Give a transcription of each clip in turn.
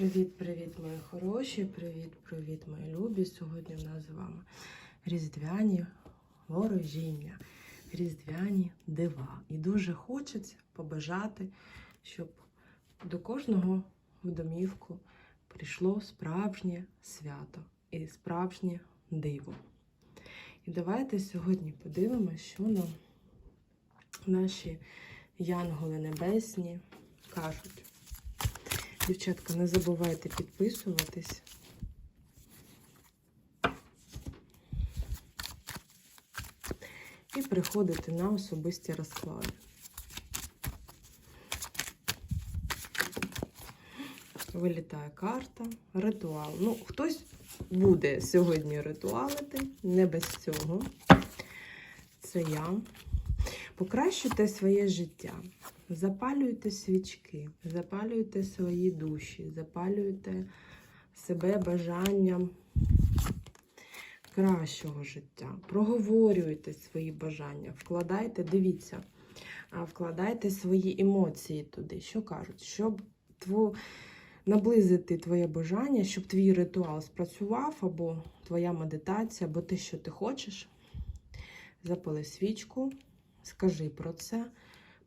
Привіт-привіт, мої хороші! Привіт-привіт, мої любі! Сьогодні в нас з вами різдвяні ворожіння, різдвяні дива. І дуже хочеться побажати, щоб до кожного в домівку прийшло справжнє свято і справжнє диво. І давайте сьогодні подивимося, що нам наші янголи небесні кажуть. Дівчатка, не забувайте підписуватись. І приходити на особисті розклади. Вилітає карта, ритуал. Ну, хтось буде сьогодні ритуалити, не без цього. Це я. Покращуйте своє життя. Запалюйте свічки, запалюйте свої душі, запалюйте себе бажанням кращого життя. Проговорюйте свої бажання, вкладайте, дивіться, вкладайте свої емоції туди. Що кажуть? Щоб тво, наблизити твоє бажання, щоб твій ритуал спрацював, або твоя медитація, або те, що ти хочеш. Запали свічку, скажи про це.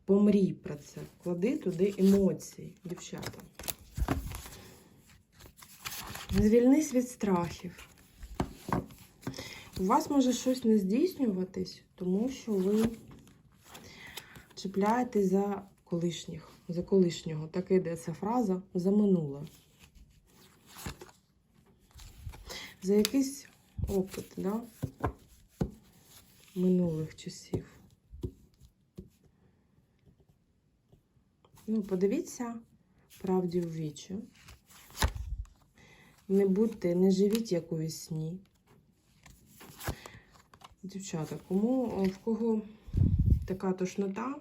Помрій про це, вклади туди емоції, дівчата. Звільнись від страхів. У вас може щось не здійснюватись, тому що ви чіпляєтесь за колишніх, за колишнього. Так іде ця фраза за минуле. За якийсь опит, да? минулих часів. Ну, подивіться правді в вічі. Не будьте, не живіть як у вісні. Дівчата, кому в кого така тошнота,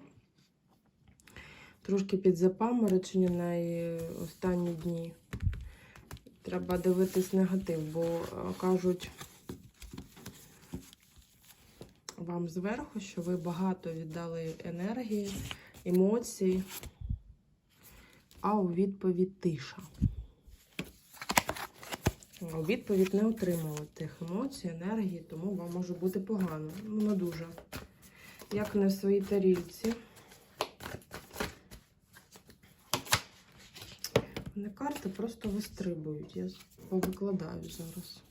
трошки підзапаморочення на останні дні. Треба дивитись негатив, бо е, кажуть вам зверху, що ви багато віддали енергії, емоцій а у відповідь тиша. У відповідь не отримали тих емоцій, енергії, тому вам може бути погано. Ну, не дуже. Як не в своїй тарілці. Не карти просто вистрибують. Я повикладаю зараз.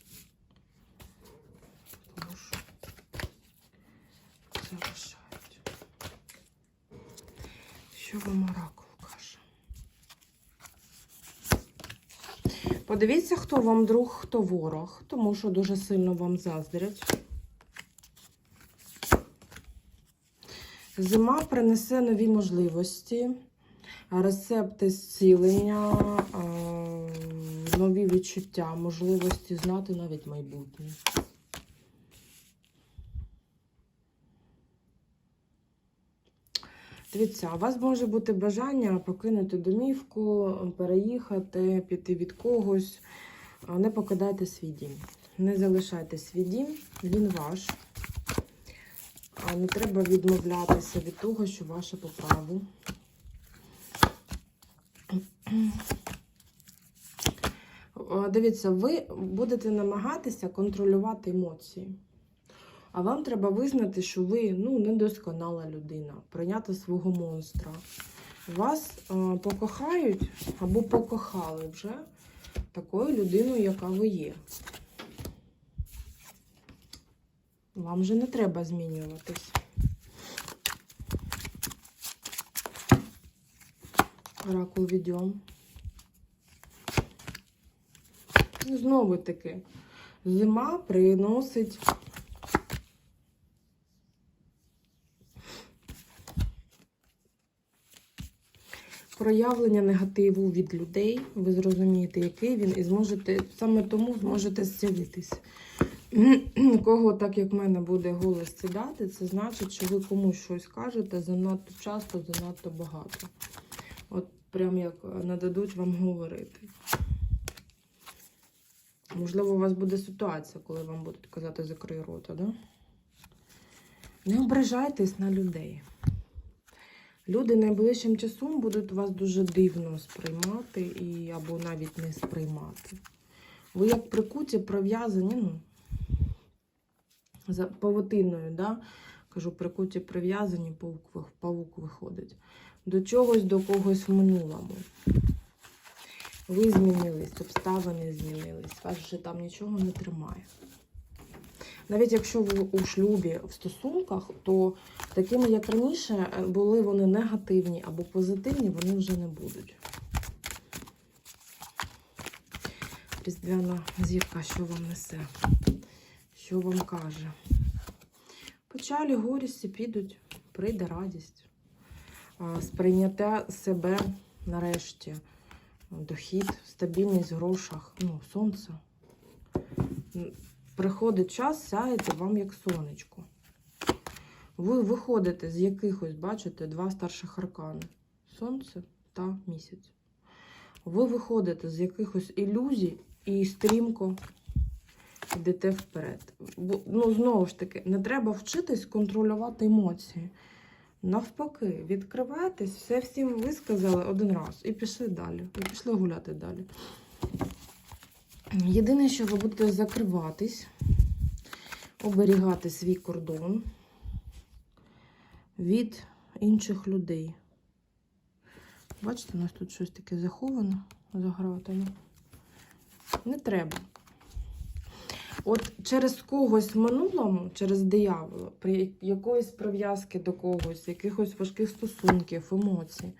Тому що залишають. Що вам оракул каже? Подивіться, хто вам друг, хто ворог, тому що дуже сильно вам заздрять. Зима принесе нові можливості, рецепти зцілення, е, нові відчуття, можливості знати навіть майбутнє. Дивіться, у вас може бути бажання покинути домівку, переїхати, піти від когось. Не покидайте свій дім. Не залишайте свій дім, він ваш. Не треба відмовлятися від того, що ваше по праву. Дивіться, ви будете намагатися контролювати емоції. А вам треба визнати, що ви ну, недосконала людина, прийняти свого монстра. Вас е, покохають або покохали вже такою людиною, яка ви є. Вам вже не треба змінюватись. Оракул відьом. Знову таки, зима приносить. Проявлення негативу від людей, ви зрозумієте, який він, і зможете саме тому зможете зцілитись. Кого, так як в мене, буде голос сідати, це значить, що ви комусь щось кажете занадто часто, занадто багато. От прям як нададуть вам говорити. Можливо, у вас буде ситуація, коли вам будуть казати закрий рота, да? Не ображайтесь на людей. Люди найближчим часом будуть вас дуже дивно сприймати і або навіть не сприймати. Ви як прикуті, прив'язані, ну, за павутиною, да? кажу, прикуті прив'язані, павук, павук виходить. До чогось, до когось в минулому. Ви змінились, обставини змінились, вас вже там нічого не тримає. Навіть якщо ви у шлюбі в стосунках, то такими, як раніше, е, були вони негативні або позитивні, вони вже не будуть. Різдвяна зірка, що вам несе? Що вам каже? Печалі, горісті підуть, прийде радість. Сприйняття себе нарешті. Дохід, стабільність в грошах, ну, сонце. Приходить час, сяєте вам як сонечко. Ви виходите з якихось, бачите, два старших аркани: сонце та місяць. Ви виходите з якихось ілюзій і стрімко йдете вперед. Ну, знову ж таки, не треба вчитись контролювати емоції. Навпаки, відкривайтесь, все всім висказали один раз і пішли далі. І пішли гуляти далі. Єдине, що ви будете закриватись, оберігати свій кордон від інших людей. Бачите, у нас тут щось таке заховано за гратами. Не треба. От через когось в минулому, через диявола, при якоїсь прив'язки до когось, якихось важких стосунків, емоцій,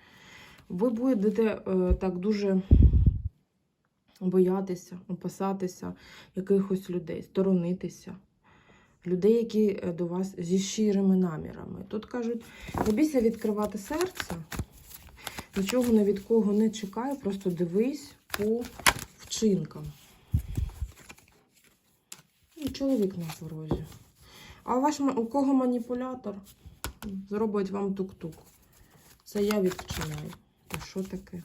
ви будете е, так дуже боятися, опасатися якихось людей, сторонитися. Людей, які е, до вас зі щирими намірами. Тут кажуть, не бійся відкривати серце, нічого не від кого не чекай, просто дивись по вчинкам. І чоловік на порозі. А ваш у кого маніпулятор зробить вам тук-тук. Це я відчиняю. Та що таке?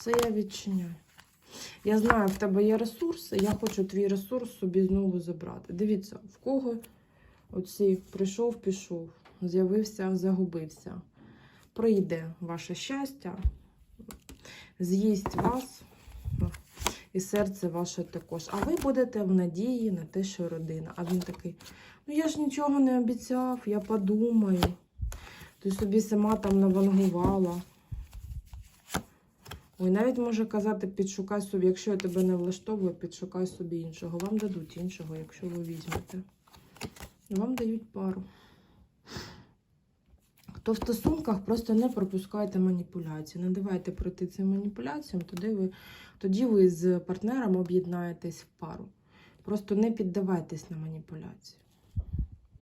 Це я відчиняю. Я знаю, в тебе є ресурси, я хочу твій ресурс собі знову забрати. Дивіться, в кого оці прийшов, пішов, з'явився, загубився. Прийде ваше щастя, з'їсть вас і серце ваше також. А ви будете в надії на те, що родина. А він такий: ну я ж нічого не обіцяв, я подумаю. Ти собі сама там навангувала. Ой, навіть може казати, підшукай собі, якщо я тебе не влаштовую, підшукай собі іншого. Вам дадуть іншого, якщо ви візьмете. Вам дають пару. Хто в стосунках, просто не пропускайте маніпуляції. Не давайте пройти цим маніпуляціям, тоді ви, тоді ви з партнером об'єднаєтесь в пару. Просто не піддавайтесь на маніпуляції.